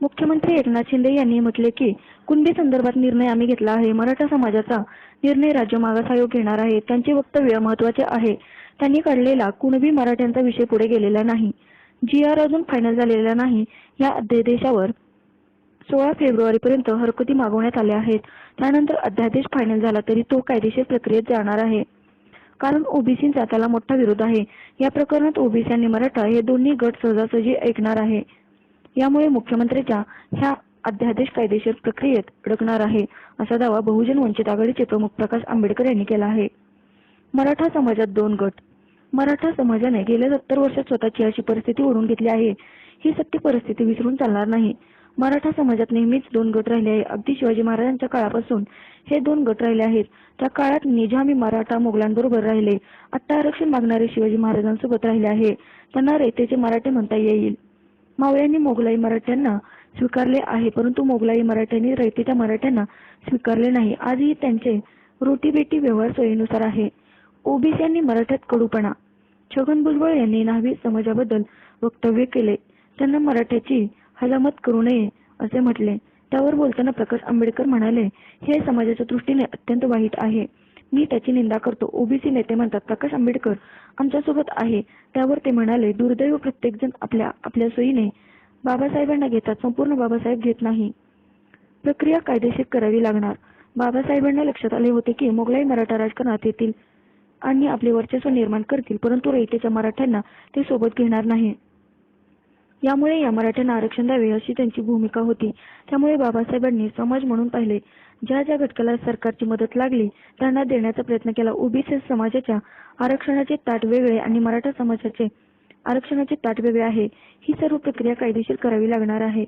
मुख्यमंत्री एकनाथ शिंदे यांनी म्हटले की कुणबी संदर्भात निर्णय आम्ही घेतला आहे मराठा समाजाचा निर्णय राज्य मागास आयोग घेणार आहे त्यांचे वक्तव्य महत्त्वाचे आहे. त्यांनी काढलेला कुणबी मराठ्यांचा विषय पुढे गेलेला नाही. जी आर अजून फायनल झालेला नाही. या अध्यादेशावर सोळा फेब्रुवारीपर्यंत हरकती मागवण्यात आल्या आहेत. त्यानंतर अध्यादेश फायनल झाला तरी तो कायदेशीर प्रक्रियेत जाणार आहे. कारण ओबीसींचा त्याला मोठा विरोध आहे. या प्रकरणात ओबीसी आणि मराठा हे दोन्ही गट सहजासहजी ऐकणार आहे. यामुळे मुख्यमंत्र्यांच्या ह्या अध्यादेश कायदेशीर प्रक्रियेत अडकणार आहे असा दावा बहुजन वंचित आघाडीचे प्रमुख प्रकाश आंबेडकर यांनी केला आहे. मराठा समाजात दोन गट. मराठा समाजाने गेल्या सत्तर वर्षात स्वतःची अशी परिस्थिती ओढून घेतली आहे. ही सत्य परिस्थिती विसरून चालणार नाही. मराठा समाजात नेहमीच दोन गट राहिले आहे. अगदी शिवाजी महाराजांच्या काळापासून हे दोन गट राहिले आहेत. त्या काळात निजामी मराठा मोगलांबरोबर राहिले. आता आरक्षण मागणारे शिवाजी महाराजांसोबत राहिले आहे. त्यांना रेतेचे मराठे म्हणता येईल. मावळ्यांनी मोगलाई मराठ्यांना स्वीकारले आहे परंतु मोगलाई मराठ्यांनी रयतेच्या मराठ्यांना स्वीकारले नाही. आजही त्यांचे रोटीबेटी व्यवहार सोयीनुसार आहे. ओबीसींनी मराठ्यात कडूपणा. छगन भुजबळ यांनी न्हावी समाजाबद्दल वक्तव्य केले. त्यांना मराठ्याची हलामत करू नये असे म्हटले. त्यावर बोलताना प्रकाश आंबेडकर म्हणाले हे समाजाच्या दृष्टीने अत्यंत वाईट आहे. मी त्याची निंदा करतो. ओबीसी नेते म्हणतात प्रकाश आंबेडकर आमच्यासोबत आहे. त्यावर ते म्हणाले दुर्दैव प्रत्येकजण आपल्या आपल्या सोयीने बाबासाहेबांना घेतात. संपूर्ण बाबासाहेब घेत नाही. प्रक्रिया कायदेशीर करावी लागणार. बाबासाहेबांना लक्षात आले होते की मोगलाई मराठा राजकारणात येतील आणि आपले वर्चस्व निर्माण करतील परंतु रयतेच्या मराठ्यांना ते सोबत घेणार नाही. यामुळे या मराठ्यांना आरक्षण द्यावे अशी त्यांची भूमिका होती. त्यामुळे बाबासाहेबांनी समाज म्हणून पाहिले ज्या ज्या घटकाला सरकारची मदत लागली त्यांना देण्याचा प्रयत्न केला. ओबीसी समाजाच्या आरक्षणाचे ताट वेगळे आणि मराठा समाजाचे आरक्षणाचे ताट वेगळे आहे. ही सर्व प्रक्रिया कायदेशीर करावी लागणार आहे.